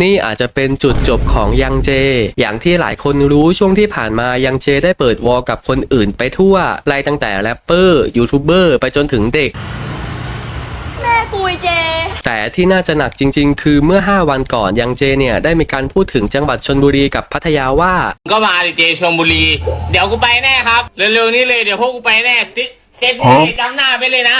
นี่อาจจะเป็นจุดจบของยังเจ อย่างที่หลายคนรู้ช่วงที่ผ่านมายังเจได้เปิดวอลกับคนอื่นไปทั่วไล่ตั้งแต่แรปเปอร์ยูทูบเบอร์ไปจนถึงเด็ก แม่กุยเจ แต่ที่น่าจะหนักจริง ๆ คือเมื่อ 5 วันก่อนยังเจเนี่ยได้มีการพูดถึงจังหวัดชนบุรีกับพัทยาว่า ก็มาดิเจชลบุรี เดี๋ยวกูไปแน่ครับ เร็วๆนี้เลยเดี๋ยวพวกกูไปแน่ติเซตนี้เลยจำหน้าไปเลยนะ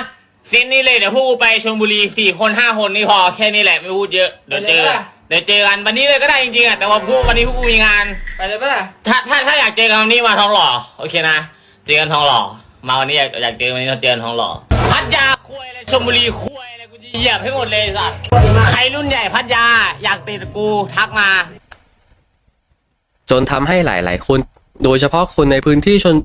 เซตนี้เลยเดี๋ยวพวกกูไปชลบุรีสี่คนห้าคนนี่พอแค่นี้แหละไม่พูดเยอะเดี๋ยวเจอ เดี๋ยวเจอกันวันนี้เลยก็ได้จริงๆอะแต่ว่าพวกวันนี้พวกกูมีงาน ไปเลยปะล่ะถ้าถ้าถ้าอยากเจอกันวันนี้มาทองหล่อโอเคนะเจอกันทองหล่อมาวันนี้อยากอยากเจอวันนี้เราเจอกันทองหล่อพัทยาคุยอะไรชลบุรีคุยอะไรกูจะเหยียบให้หมดเลยไอ้สัตว์ใครรุ่นใหญ่พัทยาอยากติดกูทักมา จนทำให้หลาย ๆ คน โดยเฉพาะคนในพื้นที่ชน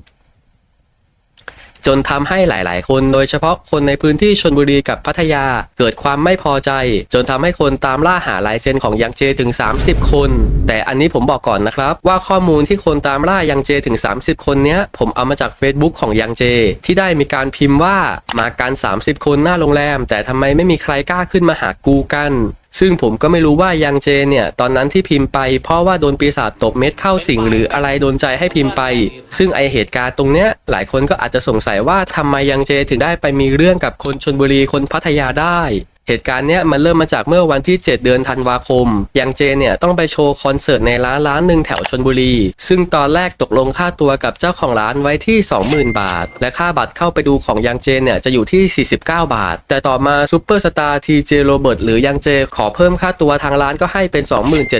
จนทำให้หลายๆ คนโดยเฉพาะคนในพื้นที่ชนบุรีกับพัทยา เกิดความไม่พอใจ จนทำให้คนตามล่าหาลายเซ็นของยังเจถึง 30 คน แต่อันนี้ผมบอกก่อนนะครับ ว่าข้อมูลที่คนตามล่ายังเจถึง 30 คนเนี้ยผมเอามาจาก Facebook ของยังเจ ที่ได้มีการพิมพ์ว่ามากัน 30 คนหน้าโรงแรม แต่ทำไมไม่มีใครกล้าขึ้นมาหากูกัน ซึ่งผมก็ไม่รู้ว่ายังเจเนี่ย ตอนนั้นที่พิมพ์ไปเพราะว่าโดนปีศาจตบเม็ดเข้าสิงหรืออะไรโดนใจให้พิมพ์ไป ซึ่งไอเหตุการณ์ตรงเนี้ยหลายคนก็อาจจะสงสัยว่าทำไมยังเจถึงได้ไปมีเรื่องกับคนชนบุรีคนพัทยาได้ เหตุการณ์เนี้ยมันเริ่มมาจากเมื่อวันที่ 7 เดือนธันวาคมยังเจเนี่ยต้องไปโชว์คอนเสิร์ตในร้านร้านหนึ่งแถวชนบุรี ซึ่งตอนแรกตกลงค่าตัวกับเจ้าของร้านไว้ที่ 20,000 บาท และค่าบัตรเข้าไปดูของยังเจเนี่ยจะอยู่ที่ 49 บาท แต่ต่อมาซูเปอร์สตาร์ทีเจโรเบิร์ตหรือยังเจขอเพิ่มค่าตัวทางร้านก็ให้เป็น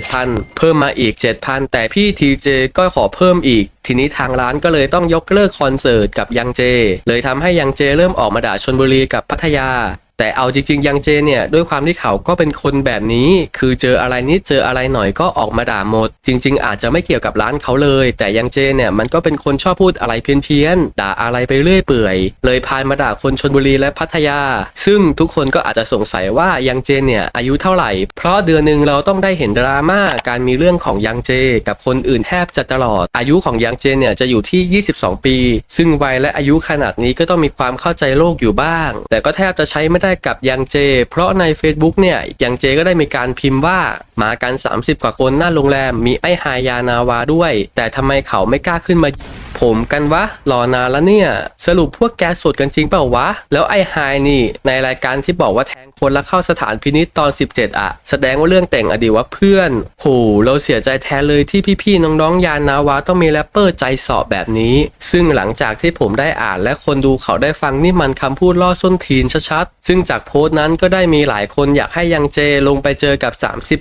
27,000 เพิ่มมาอีก 7,000 แต่พี่ทีเจก็ขอเพิ่มอีกทีนี้ทางร้านก็เลยต้องยกเลิกคอนเสิร์ตกับยังเจ เลยทำให้ยังเจเริ่มออกมาด่าชนบุรีกับพัทยา แต่เอาจริงๆยังเจเนี่ยด้วยความที่เขาก็เป็นคนแบบนี้ คือเจออะไรนิดเจออะไรหน่อยก็ออกมาด่าหมด จริง ๆ อาจจะไม่เกี่ยวกับร้านเขาเลย แต่ยังเจเนี่ยมันก็เป็นคนชอบพูดอะไรเพี้ยนๆด่าอะไรไปเรื่อยเปื่อย เลยพานมาด่าคนชนบุรีและพัทยา ซึ่งทุกคนก็อาจจะสงสัยว่ายังเจเนี่ยอายุเท่าไหร่ เพราะเดือนหนึ่งเราต้องได้เห็นดราม่าการมีเรื่องของยังเจ กับคนอื่นแทบจะตลอด อายุของยังเจเนี่ยจะอยู่ที่ 22 ปี ซึ่งวัยและอายุขนาดนี้ก็ต้องมีความเข้าใจโลกอยู่บ้าง แต่ก็แทบจะใช้ไม่ได้กับยังเจ เพราะใน Facebook เนี่ยยังเจก็ได้มีการพิมพ์ว่ามากัน 30 กว่าคนหน้าโรงแรมมีไอ้ฮายานาวาด้วย แต่ทำไมเขาไม่กล้าขึ้นมาผมกันวะรอนานแล้วเนี่ย สรุปพวกแกสดกันจริงเปล่าวะ แล้วไอ้ไฮนี่ ในรายการที่บอกว่าแทงคนแล้วเข้าสถานพินิษตอน 17 อะแสดงว่าเรื่องแต่งอดีตว่าเพื่อนโหเราเสียใจแทนเลยที่พี่ๆน้องๆยานาวาต้องมีแรปเปอร์ใจสอบแบบนี้ ซึ่งหลังจากที่ผมได้อ่านและคนดูเขาได้ฟังนี่มันคำพูดล่อส้นทีนชัดๆซึ่งจากโพสต์นั้นก็ได้มีหลายคนอยากให้ยังเจลงไปเจอกับ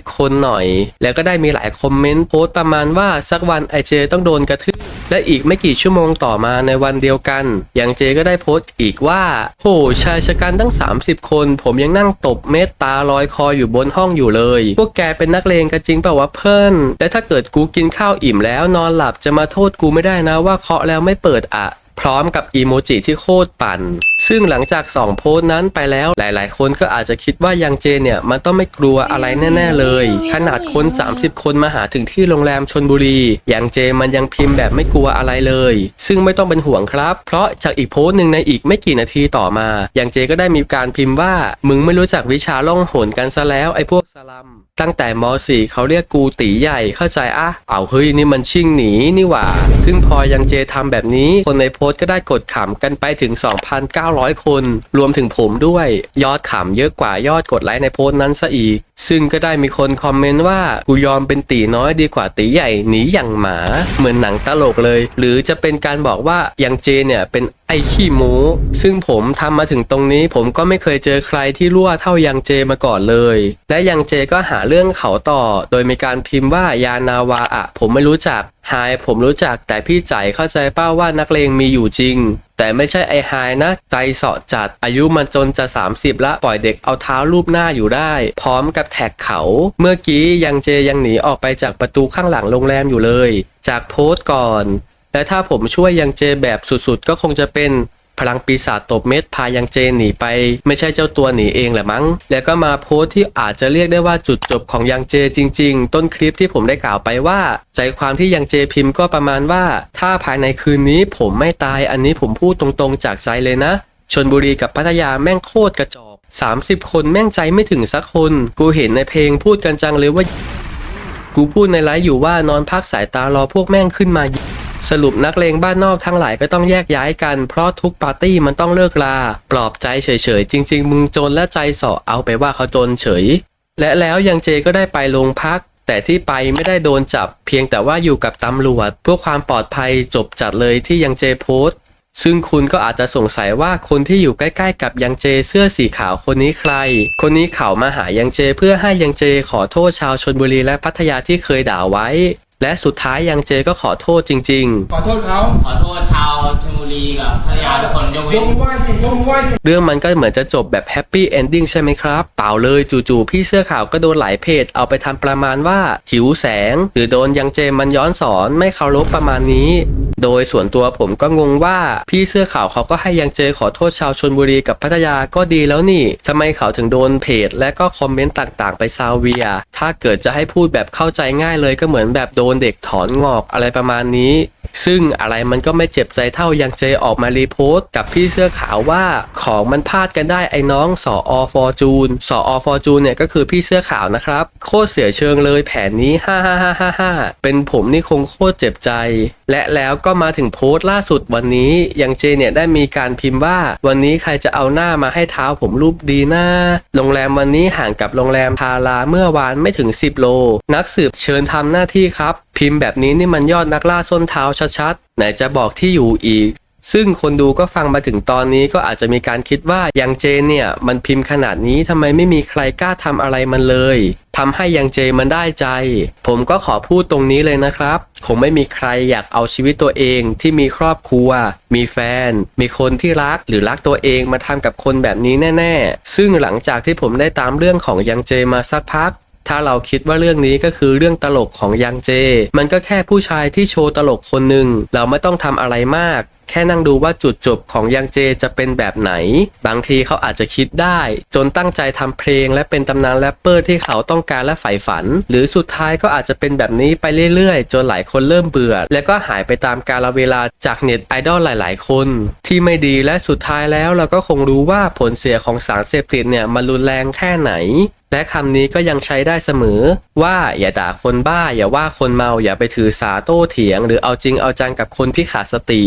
30 คนหน่อย แล้วก็ได้มีหลายคอมเมนต์โพสต์ประมาณว่าสักวันไอเจต้องโดนกระทืบและอีกไม่กี่ชั่วโมงต่อมาในวันเดียวกัน ยังเจก็ได้โพสต์อีกว่า โหชายชะกันตั้ง 30 คน ผมยังนั่งตบเม็ดตาลอยคออยู่บนห้องอยู่เลย พวกแกเป็นนักเลงกันจริงเปล่าวะเพื่อนและถ้าเกิดกูกินข้าวอิ่มแล้วนอนหลับจะมาโทษกูไม่ได้นะว่าเคาะแล้วไม่เปิดอะ พร้อมกับอีโมจิที่โคตรปั่น ซึ่งหลังจากสองโพสต์นั้นไปแล้วหลาย ๆ คนก็อาจจะคิดว่ายังเจเนี่ยมันต้องไม่กลัวอะไรแน่ ๆ เลย ขนาดคน 30 คนมาหาถึงที่โรงแรมชนบุรียังเจมันยังพิมพ์แบบไม่กลัวอะไรเลย ซึ่งไม่ต้องเป็นห่วงครับ เพราะจากอีกโพสต์หนึ่งในอีกไม่กี่นาทีต่อมายังเจก็ได้มีการพิมพ์ว่ามึงไม่รู้จักวิชาล่องหนกันซะแล้วไอ้พวกสลัมตั้งแต่ม .4 เขาเรียกกูตีใหญ่เข้าใจอะเอาเฮ้ยนี่มันชิ่งหนีนี่หว่า ซึ่งพอยังเจทำแบบนี้คนในโพสต์ก็ได้กดขำกันไปถึง 2,900 คน รวมถึงผมด้วย ยอดขำเยอะกว่ายอดกดไลค์ในโพสต์นั้นซะอีก ซึ่งก็ได้มีคนคอมเมนต์ว่า กูยอมเป็นตีน้อยดีกว่าตีใหญ่หนีอย่างหมา เหมือนหนังตลกเลย หรือจะเป็นการบอกว่ายังเจเนี่ยเป็นไอ้ขี้หมู ซึ่งผมทำมาถึงตรงนี้ผมก็ไม่เคยเจอใครที่รั่วเท่ายังเจมาก่อนเลย และยังเจก็หาเรื่องเขาต่อ โดยมีการพิมพ์ว่ายานาวาอะ ผมไม่รู้จัก ไฮผมรู้จักแต่พี่ใจเข้าใจป้าว่านักเลงมีอยู่จริง แต่ไม่ใช่ไอไฮนะ ใจเสาะจัด อายุมันจนจะ 30 ละปล่อยเด็กเอาเท้าลูบหน้าอยู่ได้ พร้อมกับแท็กเขา เมื่อกี้ยังเจยังหนีออกไปจากประตูข้างหลังโรงแรมอยู่เลย จากโพสต์ก่อน และถ้าผมช่วยยังเจแบบสุดๆ ก็คงจะเป็น พลังปีศาจตบเม็ดพายังเจหนีไป ไม่ใช่เจ้าตัวหนีเองแหละมั้ง แล้วก็มาโพสต์ที่อาจจะเรียกได้ว่าจุดจบของยังเจจริง ๆ ต้นคลิปที่ผมได้กล่าวไปว่า ใจความที่ยังเจพิมพ์ก็ประมาณว่า ถ้าภายในคืนนี้ผมไม่ตายอันนี้ผมพูดตรงๆจากใจเลยนะชนบุรีกับพัทยาแม่งโคตรกระจอก30 คนแม่งใจไม่ถึงสักคน กูเห็นในเพลงพูดกันจังเลยว่า กูพูดในไลฟ์อยู่ว่านอนพักสายตารอพวกแม่งขึ้นมายิง สรุปนักเลงบ้านนอกทั้งหลายก็ต้องแยกย้ายกัน เพราะทุกปาร์ตี้มันต้องเลิกลา ปลอบใจเฉยๆ จริง ๆ มึงจนและใจสาะเอาไปว่าเขาจนเฉย และแล้วยังเจก็ได้ไปโรงพัก แต่ที่ไปไม่ได้โดนจับ เพียงแต่ว่าอยู่กับตำรวจเพื่อความปลอดภัยจบจัดเลยที่ยังเจโพสต์ซึ่งคุณก็อาจจะสงสัยว่าคนที่อยู่ใกล้ๆ กับยังเจเสื้อสีขาวคนนี้ใคร คนนี้เขามาหายังเจเพื่อให้ยังเจขอโทษชาวชนบุรีและพัทยาที่เคยด่าไว้ และสุดท้ายยังเจก็ขอโทษจริง ๆ ขอโทษเขา ขอโทษชาวชลบุ รีกับพัทยาทุกคนยกเว้นกว้สิยกว้สิเรื่องมันก็เหมือนจะจบแบบแฮปปี้เอนดิ้งใช่ไหมครับ เปล่าเลยจู่ๆพี่เสื้อขาวก็โดนหลายเพจเอาไปทำประมาณว่า หิวแสง หรือโดนยังเจมันย้อนสอนไม่เคารพประมาณนี้ โดยส่วนตัวผมก็งงว่าพี่เสื้อขาวเขาก็ให้ยังเจขอโทษชาวชนบุรีกับพัทยาก็ดีแล้วนี่ทำไมเขาถึงโดนเพจ และก็คอมเมนต์ต่างๆ ไปซาเวีย ถ้าเกิดจะให้พูดแบบเข้าใจง่ายเลยก็เหมือนแบบโดนเด็กถอนงอกอะไรประมาณนี้ ซึ่งอะไรมันก็ไม่เจ็บใจเท่ายังเจออกมารีโพสต์กับพี่เสื้อขาวว่าของมันพลาดกันได้ไอ้น้องสออฟอร์จูนสออฟอร์จูนเนี่ยก็คือพี่เสื้อขาวนะครับ โคตรเสียเชิงเลยแผนนี้ฮ่าฮ่าฮ่าฮ่าฮ่าเป็นผมนี่คงโคตรเจ็บใจ และแล้วก็มาถึงโพสต์ล่าสุดวันนี้ยังเจเนี่ยได้มีการพิมพ์ว่า วันนี้ใครจะเอาหน้ามาให้เท้าผมรูปดีหนะโรงแรมวันนี้ห่างกับโรงแรมทาราเมื่อวานไม่ถึง 10 โล นักสืบเชิญทำหน้าที่ครับ พิมพ์แบบนี้นี่มันยอดนักล่าส้นเท้าชัดๆ ไหนจะบอกที่อยู่อีก ซึ่งคนดูก็ฟังมาถึงตอนนี้ก็อาจจะมีการคิดว่ายังเจเนี่ย มันพิมพ์ขนาดนี้ทำไมไม่มีใครกล้าทำอะไรมันเลยทำให้ยังเจมันได้ใจ ผมก็ขอพูดตรงนี้เลยนะครับ คงไม่มีใครอยากเอาชีวิตตัวเองที่มีครอบครัว มีแฟน มีคนที่รักหรือรักตัวเองมาทำกับคนแบบนี้แน่ ๆ ซึ่งหลังจากที่ผมได้ตามเรื่องของยังเจมาสักพัก ถ้าเราคิดว่าเรื่องนี้ก็คือเรื่องตลกของยังเจ มันก็แค่ผู้ชายที่โชว์ตลกคนหนึ่งเราไม่ต้องทำอะไรมากแค่นั่งดูว่าจุดจบของยังเจจะเป็นแบบไหน บางทีเขาอาจจะคิดได้ จนตั้งใจทำเพลงและเป็นตำนานแรปเปอร์ที่เขาต้องการและใฝ่ฝัน หรือสุดท้ายก็อาจจะเป็นแบบนี้ไปเรื่อยๆ จนหลายคนเริ่มเบื่อ และก็หายไปตามกาลเวลาจากเน็ตไอดอลหลายๆ คน ที่ไม่ดีและสุดท้ายแล้วเราก็คงรู้ว่าผลเสียของสารเสพติดเนี่ยมันรุนแรงแค่ไหน และคำนี้ก็ยังใช้ได้เสมอ ว่าอย่าด่าคนบ้า อย่าว่าคนเมาอย่าไปถือสาโต้เถียง หรือเอาจริงเอาจังกับคนที่ขาดสติ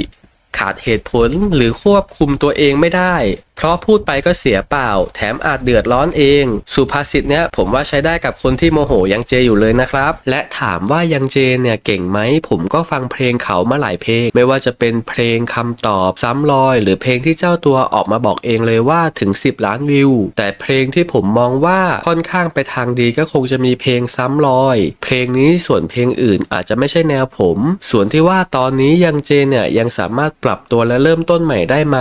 ขาดเหตุผลหรือควบคุมตัวเองไม่ได้ เพราะพูดไปก็เสียเปล่า แถมอาจเดือดร้อนเอง สุภาษิตเนี้ยผมว่าใช้ได้กับคนที่โมโหยังเจอยู่เลยนะครับ และถามว่ายังเจเนี่ยเก่งไหม ผมก็ฟังเพลงเขามาหลายเพลง ไม่ว่าจะเป็นเพลงคำตอบซ้ำรอย หรือเพลงที่เจ้าตัวออกมาบอกเองเลยว่าถึง 10 ล้านวิว แต่เพลงที่ผมมองว่าค่อนข้างไปทางดีก็คงจะมีเพลงซ้ำรอย เพลงนี้ส่วนเพลงอื่นอาจจะไม่ใช่แนวผม ส่วนที่ว่าตอนนี้ยังเจเนี่ยยังสามารถปรับตัวและเริ่มต้นใหม่ได้ไหม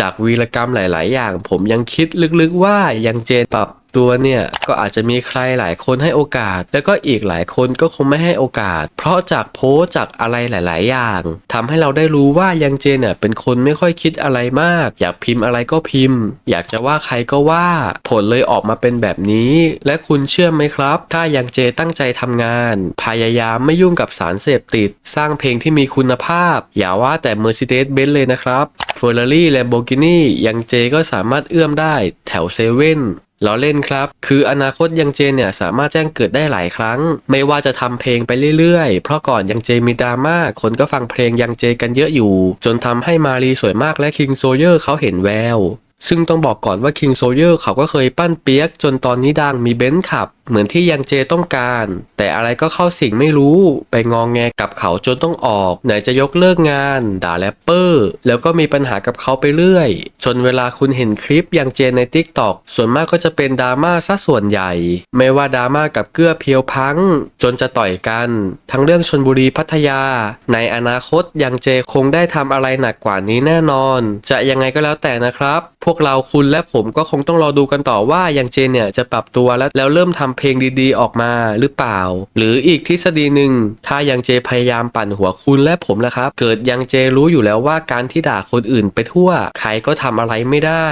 จากวีรกรรมหลาย ๆ อย่าง ผมยังคิดลึกๆว่ายังเจนปรับตัวเนี่ยก็อาจจะมีใครหลายคนให้โอกาส แล้วก็อีกหลายคนก็คงไม่ให้โอกาส เพราะจากโพสจากอะไรหลาย ๆ อย่างทำให้เราได้รู้ว่ายังเจนเนี่ยเป็นคนไม่ค่อยคิดอะไรมาก อยากพิมพ์อะไรก็พิมพ์ อยากจะว่าใครก็ว่าผลเลยออกมาเป็นแบบนี้ และคุณเชื่อไหมครับ ถ้ายังเจตั้งใจทำงาน พยายามไม่ยุ่งกับสารเสพติด สร้างเพลงที่มีคุณภาพ อย่าว่าแต่ Mercedes-Benz เลยนะครับ Ferrari Lamborghini ยังเจก็สามารถเอื้อมได้แถวเซเว่นล้อเล่นครับ คืออนาคตยังเจเนี่ยสามารถแจ้งเกิดได้หลายครั้ง ไม่ว่าจะทำเพลงไปเรื่อยๆ เพราะก่อนยังเจมีดราม่า คนก็ฟังเพลงยังเจกันเยอะอยู่ จนทำให้มารีสวยมากและคิงโซเยอร์เขาเห็นแวว ซึ่งต้องบอกก่อนว่า King Sawyer เขาก็เคยปั้นเปียก จนตอนนี้ดังมีเบนซ์ขับ เหมือนที่ยังเจต้องการ แต่อะไรก็เข้าสิ่งไม่รู้ไปงองแงกับเขาจนต้องออก ไหนจะยกเลิกงาน ด่าแรปเปอร์ แล้วก็มีปัญหากับเขาไปเรื่อย จนเวลาคุณเห็นคลิปยังเจใน t ิ k t o k ส่วนมากก็จะเป็นดราม่าซะส่วนใหญ่ ไม่ว่าดราม่ากับเกื้อเพียวพัง จนจะต่อยกัน ทั้งเรื่องชนบุรีพัทยา ในอนาคตยังเจคงได้ทำอะไรหนักกว่านี้แน่นอน จะยังไงก็แล้วแต่นะครับ พวกเราคุณและผมก็คงต้องรอดูกันต่อว่ายังเจเนี่ยจะปรับตัวแล้วแล้วเริ่มทำเพลงดีๆ ออกมาหรือเปล่า หรืออีกทฤษฎีหนึ่งถ้ายังเจพยายามปั่นหัวคุณและผมล่ะครับ เกิดยังเจรู้อยู่แล้วว่าการที่ด่าคนอื่นไปทั่ว ใครก็ทำอะไรไม่ได้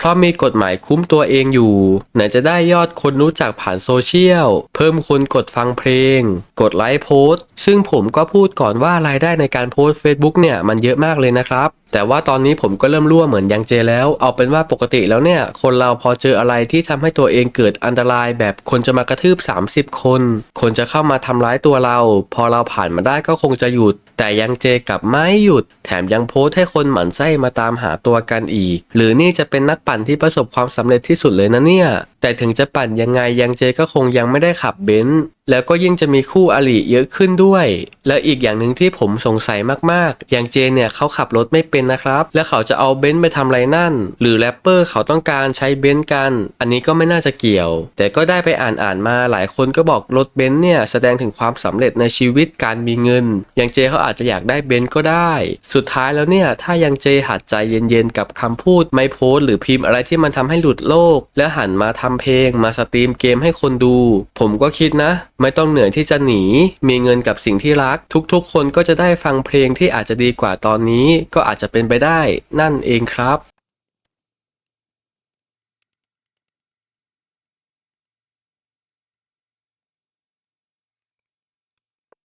เพราะมีกฎหมายคุ้มตัวเองอยู่ ไหนจะได้ยอดคนรู้จักผ่านโซเชียล เพิ่มคนกดฟังเพลง กดไลค์โพสต์ ซึ่งผมก็พูดก่อนว่ารายได้ในการโพสต์ Facebook เนี่ยมันเยอะมากเลยนะครับแต่ว่าตอนนี้ผมก็เริ่มรั่วเหมือนยังเจแล้ว เอาเป็นว่าปกติแล้วเนี่ย คนเราพอเจออะไรที่ทำให้ตัวเองเกิดอันตรายแบบคนจะมากระทืบ 30 คน คนจะเข้ามาทำร้ายตัวเรา พอเราผ่านมาได้ก็คงจะหยุด แต่ยังเจกับไม่หยุด แถมยังโพสต์ให้คนหมั่นไส้มาตามหาตัวกันอีก หรือนี่จะเป็นนักปั่นที่ประสบความสำเร็จที่สุดเลยนะเนี่ยแต่ถึงจะปั่นยังไงยังเจก็คงยังไม่ได้ขับเบนซ์แล้วก็ยิ่งจะมีคู่อริเยอะขึ้นด้วย และอีกอย่างหนึ่งที่ผมสงสัยมากๆ อย่างเจเนี่ยเขาขับรถไม่เป็นนะครับ แล้วเขาจะเอาเบนซ์ไปทำอะไรนั่น หรือแรปเปอร์เขาต้องการใช้เบนซ์กัน อันนี้ก็ไม่น่าจะเกี่ยว แต่ก็ได้ไปอ่านอ่านมาหลายคนก็บอกรถเบนซ์เนี่ยแสดงถึงความสำเร็จในชีวิตการมีเงิน อย่างเจเขาอาจจะอยากได้เบนซ์ก็ได้ สุดท้ายแล้วเนี่ยถ้ายังเจหัดใจเย็นๆกับคำพูดไม่โพสต์หรือพิมพ์อะไรที่มันทำให้หลุดโลก แล้วหันมาททำเพลง มาสตรีมเกมให้คนดู ผมก็คิดนะ ไม่ต้องเหนื่อยที่จะหนี มีเงินกับสิ่งที่รัก ทุกๆ คนก็จะได้ฟังเพลงที่อาจจะดีกว่าตอนนี้ ก็อาจจะเป็นไปได้ นั่นเองครับ